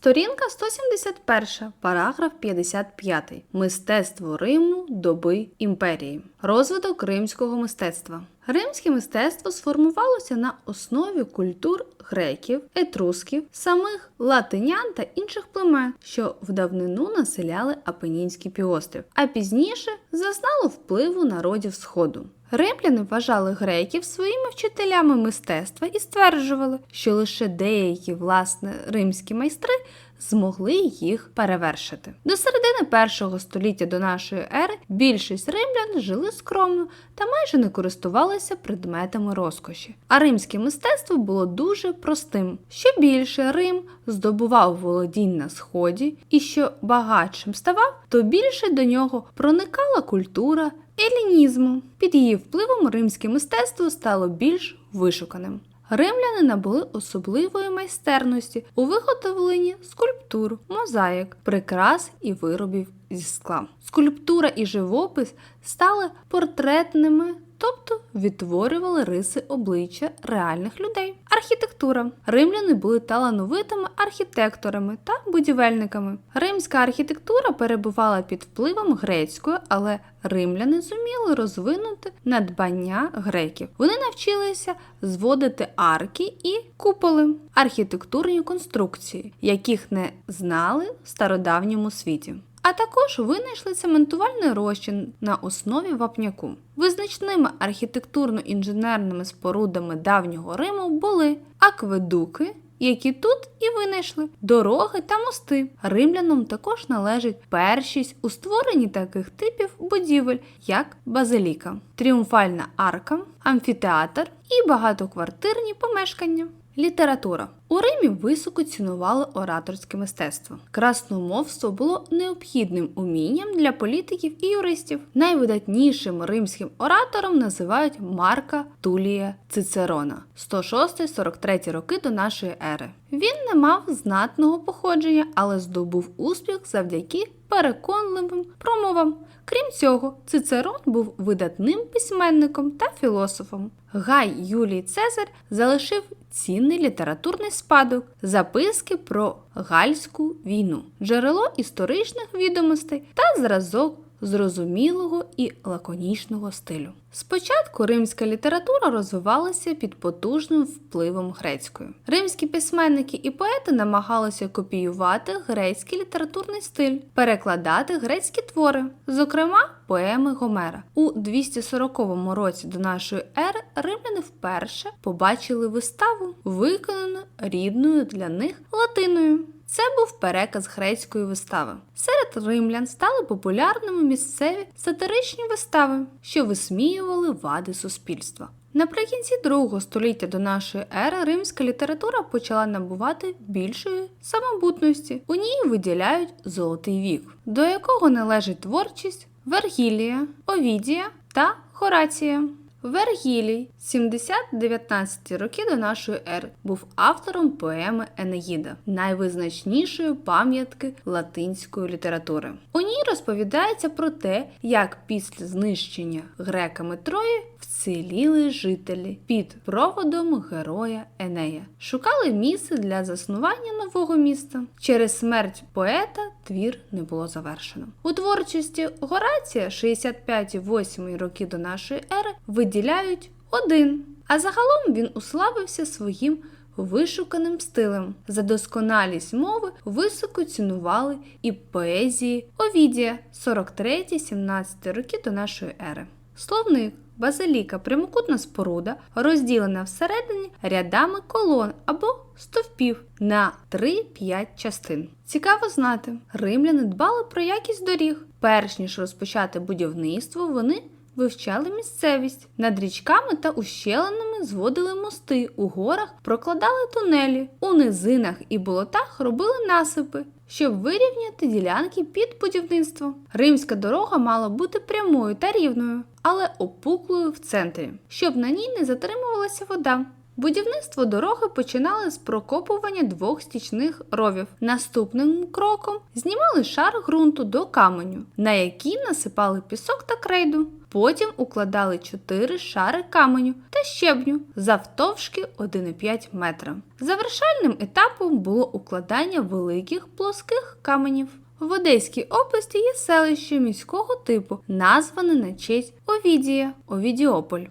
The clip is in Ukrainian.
Сторінка 171, параграф 55. Мистецтво Риму доби імперії. Розвиток римського мистецтва. Римське мистецтво сформувалося на основі культур греків, етрусків, самих латинян та інших племен, що в давнину населяли Апенінський півострів, а пізніше зазнало впливу народів Сходу. Римляни вважали греків своїми вчителями мистецтва і стверджували, що лише деякі власне римські майстри змогли їх перевершити. До середини першого століття до нашої ери більшість римлян жили скромно та майже не користувалися предметами розкоші. А римське мистецтво було дуже простим. Що більше Рим здобував володінь на сході, і що багатшим ставав, то більше до нього проникала культура елінізму. Під її впливом римське мистецтво стало більш вишуканим. Римляни набули особливої майстерності у виготовленні скульптур, мозаїк, прикрас і виробів зі скла. Скульптура і живопис стали портретними, тобто відтворювали риси обличчя реальних людей. Архітектура. Римляни були талановитими архітекторами та будівельниками. Римська архітектура перебувала під впливом грецької, але римляни зуміли розвинути надбання греків. Вони навчилися зводити арки і куполи, архітектурні конструкції, яких не знали в стародавньому світі. А також винайшли цементувальний розчин на основі вапняку. Визначними архітектурно-інженерними спорудами давнього Риму були акведуки, які тут і винайшли дороги та мости. Римлянам також належить першість у створенні таких типів будівель, як базиліка, тріумфальна арка, амфітеатр і багатоквартирні помешкання. Література у Римі високо цінували ораторське мистецтво. Красномовство було необхідним умінням для політиків і юристів. Найвидатнішим римським оратором називають Марка Тулія Цицерона 106-43 роки до нашої ери. Він не мав знатного походження, але здобув успіх завдяки переконливим промовам. Крім цього, Цицерон був видатним письменником та філософом. Гай Юлій Цезар залишив цінний літературний спадок, записки про гальську війну, джерело історичних відомостей та зразок зрозумілого і лаконічного стилю. Спочатку римська література розвивалася під потужним впливом грецької. Римські письменники і поети намагалися копіювати грецький літературний стиль, перекладати грецькі твори, зокрема поеми Гомера. У 240 році до нашої ери римляни вперше побачили виставу, виконану рідною для них латиною. Це був переказ грецької вистави. Серед римлян стали популярними місцеві сатиричні вистави, що висміювали вади суспільства. Наприкінці другого століття до нашої ери римська література почала набувати більшої самобутності. У ній виділяють золотий вік, до якого належить творчість Вергілія, Овідія та Хорація. Вергілій, 70-19 роки до нашої ери, був автором поеми Енеїда, найвизначнішої пам'ятки латинської літератури. У ній розповідається про те, як після знищення греками Трої вціліли жителі під проводом героя Енея, шукали місце для заснування нового міста. Через смерть поета твір не було завершено. У творчості Горація 65-8 роки до нашої ери виділяють один. А загалом він уславився своїм вишуканим стилем. За досконалість мови високо цінували і поезії Овідія 43-17 роки до нашої ери. Словник базиліка прямокутна споруда, розділена всередині рядами колон або стовпів на 3-5 частин. Цікаво знати, римляни дбали про якість доріг. Перш ніж розпочати будівництво, вони вивчали місцевість. Над річками та ущелинами зводили мости, у горах прокладали тунелі, у низинах і болотах робили насипи, щоб вирівняти ділянки під будівництво. Римська дорога мала бути прямою та рівною, але опуклою в центрі, щоб на ній не затримувалася вода. Будівництво дороги починали з прокопування двох стічних ровів. Наступним кроком знімали шар ґрунту до каменю, на який насипали пісок та крейду. Потім укладали чотири шари каменю та щебню завтовшки 1,5 метра. Завершальним етапом було укладання великих плоских каменів. В Одеській області є селище міського типу, назване на честь Овідія Овідіополь.